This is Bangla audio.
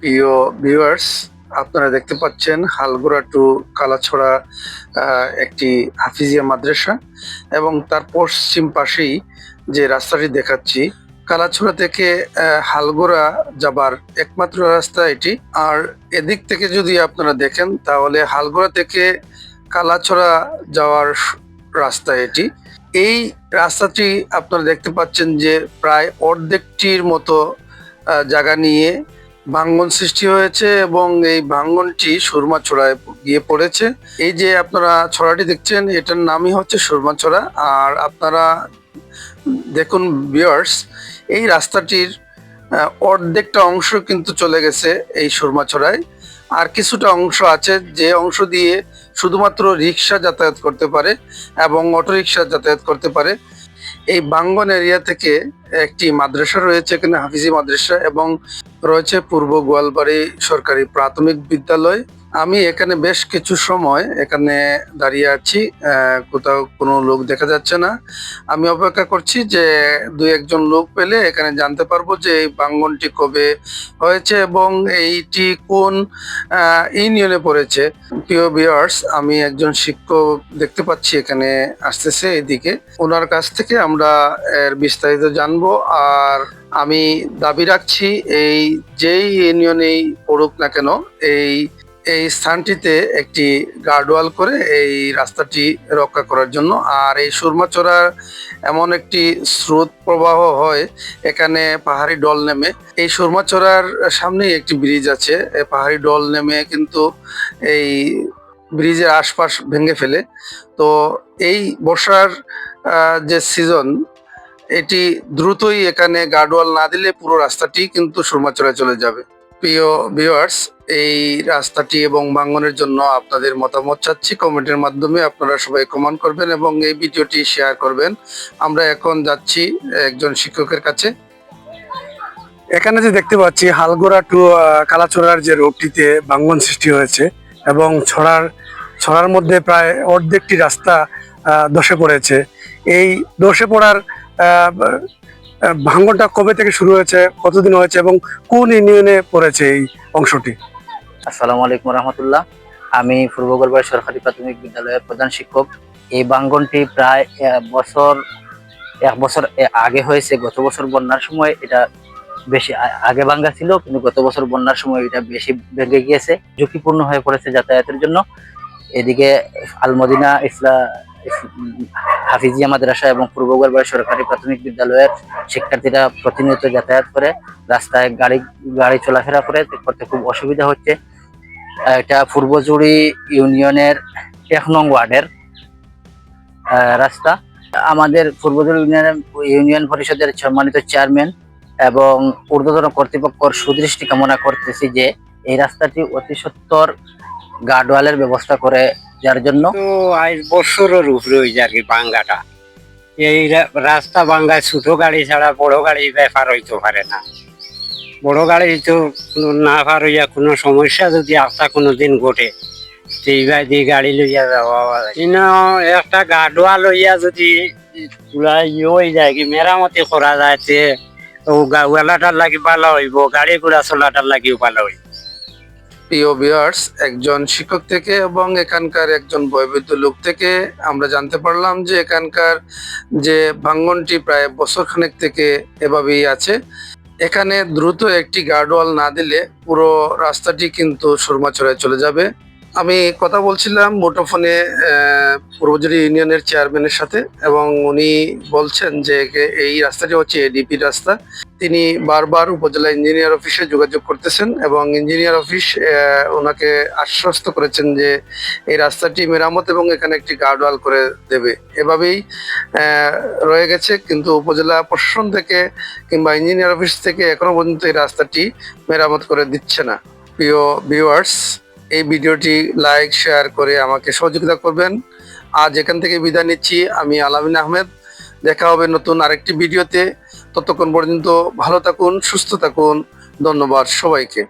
প্রিয় ভিউয়ার্স আপনারা দেখতে পাচ্ছেন হালগুড়া টু কালাছড়া একটি হাফিজিয়া মাদ্রাসা এবং তার পশ্চিম পাশেই যে রাস্তাটি দেখাচ্ছি, কালাছড়া থেকে হালগুড়া যাবার একমাত্র রাস্তা এটি। আর এদিক থেকে যদি আপনারা দেখেন, তাহলে হালগুড়া থেকে কালাছড়া যাওয়ার রাস্তা এটি। এই রাস্তাটি আপনারা দেখতে পাচ্ছেন যে প্রায় অর্ধেকটির মতো জায়গা নিয়ে ভাঙ্গন সৃষ্টি হয়েছে এবং এই ভাঙ্গনটি সুরমা ছড়ায় গিয়ে পড়েছে। এই যে আপনারা ছড়াটি দেখছেন, এটার নামই হচ্ছে সুরমা ছড়া আর আপনারা দেখুন বিয়ার্স এই রাস্তাটির অর্ধেকটা অংশ কিন্তু চলে গেছে এই সুরমা ছড়ায় আর কিছুটা অংশ আছে যে অংশ দিয়ে শুধুমাত্র রিক্সা যাতায়াত করতে পারে এবং অটোরিকশা যাতায়াত করতে পারে। এই বাঙ্গন এরিয়া থেকে একটি মাদ্রাসা রয়েছে এখানে হাফিজি মাদ্রাসা এবং রয়েছে পূর্ব গোয়ালবাড়ি সরকারি প্রাথমিক বিদ্যালয়। আমি এখানে বেশ কিছু সময় এখানে দাঁড়িয়ে আছি কোথাও কোনো লোক দেখা যাচ্ছে না। আমি অপেক্ষা করছি যে দু একজন লোক পেলে এখানে জানতে পারব যে এই বাঙ্গনটি কবে হয়েছে এবং এইটি কোন ইউনিয়নে পড়েছে। প্রিয় বিয়ার্স আমি একজন শিক্ষক দেখতে পাচ্ছি এখানে আসতেছে এদিকে। ওনার কাছ থেকে আমরা এর বিস্তারিত জানব আর আমি দাবি রাখছি এই যেই ইউনিয়নেই পড়ুক না কেন, এই এই স্থানটিতে একটি গার্ডওয়াল করে এই রাস্তাটি রক্ষা করার জন্য। আর এই সুরমাচড়ার এমন একটি স্রোত প্রবাহ হয়, এখানে পাহাড়ি ডল নেমে। এই সুরমাচড়ার সামনেই একটি ব্রিজ আছে পাহাড়ি ডল নেমে কিন্তু এই ব্রিজের আশপাশ ভেঙে ফেলে। তো এই বর্ষার যে সিজন এটি দ্রুতই এখানে গার্ডওয়াল না দিলে পুরো রাস্তাটি কিন্তু সুরমাচড়ায় চলে যাবে। প্রিয় ভিউয়ার্স এই রাস্তাটি এবং বাঙ্গনের জন্য আপনাদের মতামত চাচ্ছি। কমেন্টের মাধ্যমে আপনারা সবাই কমেন্ট করবেন এবং এই ভিডিওটি শেয়ার করবেন। আমরা এখন যাচ্ছি একজন শিক্ষকের কাছে। এখানে যে দেখতে পাচ্ছি, হালগোড়া টু কালাচড়ার যে রোডটিতে ভাঙ্গন সৃষ্টি হয়েছে এবং ছড়ার ছড়ার মধ্যে প্রায় অর্ধেকটি রাস্তা ধসে পড়েছে। এই ধসে পড়ার ভাঙ্গনটা কবে থেকে শুরু হয়েছে, কতদিন হয়েছে এবং কোন ইউনিয়নে পড়েছে এই অংশটি? আসসালামু আলাইকুম রহমতুল্লাহ। আমি পূর্ব গোলবাড়ি সরকারি প্রাথমিক বিদ্যালয়ের প্রধান শিক্ষক। এই বাঙ্গনটি প্রায় বছর, এক বছর আগে হয়েছে। গত বছর বন্যার সময় এটা বেশি আগে ভাঙ্গা ছিল, কিন্তু গত বছর বন্যার সময় এটা বেশি ভেঙে গিয়েছে, ঝুঁকিপূর্ণ হয়ে পড়েছে যাতায়াতের জন্য। এদিকে আলমদিনা ইসলা হাফিজিয়া মাদ্রাসা এবং পূর্ব গোলবাড়ি সরকারি প্রাথমিক বিদ্যালয়ের শিক্ষার্থীরা প্রতিনিয়ত যাতায়াত করে, রাস্তায় গাড়ি গাড়ি চলাফেরা করে করতে খুব অসুবিধা হচ্ছে। এটা পূর্বজুড়ি ইউনিয়নের এক নং ওয়ার্ডের রাস্তা। আমাদের পূর্বজুড়ি ইউনিয়নের, ইউনিয়ন পরিষদের সম্মানিত চেয়ারম্যান এবং ঊর্ধ্বতন কর্তৃপক্ষর সুদৃষ্টি কামনা করতেছি যে এই রাস্তাটি অতি সত্তর গার্ডওয়ালের ব্যবস্থা করে যার জন্য? তো বছরের উপরে ওই আর কি বাঙ্গাটা। এই রাস্তা বাঙ্গায় ছোট গাড়ি ছাড়া বড় গাড়ি ব্যাপার হইতে পারে না। বড় গাড়ি তো না পার হইয়া কোনো সমস্যা যদি আসা কোনো দিন ঘটে সেইবার দিয়ে গাড়ি লইয়া যাওয়া কিন্তু একটা গাডোয়া লইয়া যদি পুরা ইয়ে হয়ে যায় কি, মেরামতি করা যায় তে ও গাওয়ালাটার লাগি ভালো হইব, গাড়ি ঘোড়া চলাটার লাগিও ভালো হইব। প্রিয় বিয়ার্স একজন শিক্ষক থেকে এবং এখানকার একজন বয়বৃদ্ধ লোক থেকে আমরা জানতে পারলাম যে এখানকার যে ভাঙ্গনটি প্রায় বছরখানেক থেকে এভাবেই আছে। এখানে দ্রুত একটি গার্ডওয়াল না দিলে পুরো রাস্তাটি কিন্তু সুরমাচড়ায় চলে যাবে। আমি কথা বলছিলাম মুঠোফোনে পূর্বজুরি ইউনিয়নের চেয়ারম্যানের সাথে এবং উনি বলছেন যে এই রাস্তাটি হচ্ছে এডিপি রাস্তা। তিনি বারবার উপজেলা ইঞ্জিনিয়ার অফিসে যোগাযোগ করতেছেন এবং ইঞ্জিনিয়ার অফিস ওনাকে আশ্বস্ত করেছেন যে এই রাস্তাটি মেরামত এবং এখানে একটি গার্ডওয়াল করে দেবে। এভাবেই রয়ে গেছে, কিন্তু উপজেলা প্রশাসন থেকে কিংবা ইঞ্জিনিয়ার অফিস থেকে এখনও পর্যন্ত এই রাস্তাটি মেরামত করে দিচ্ছে না। প্রিয় ভিউয়ার্স এই ভিডিওটি লাইক, শেয়ার করে আমাকে সহযোগিতা করবেন। আজ এখান থেকে বিদায় নিচ্ছি। আমি আলামিন আহমেদ। দেখা হবে নতুন আরেকটি ভিডিওতে। ততক্ষণ পর্যন্ত ভালো থাকুন, সুস্থ থাকুন। ধন্যবাদ সবাইকে।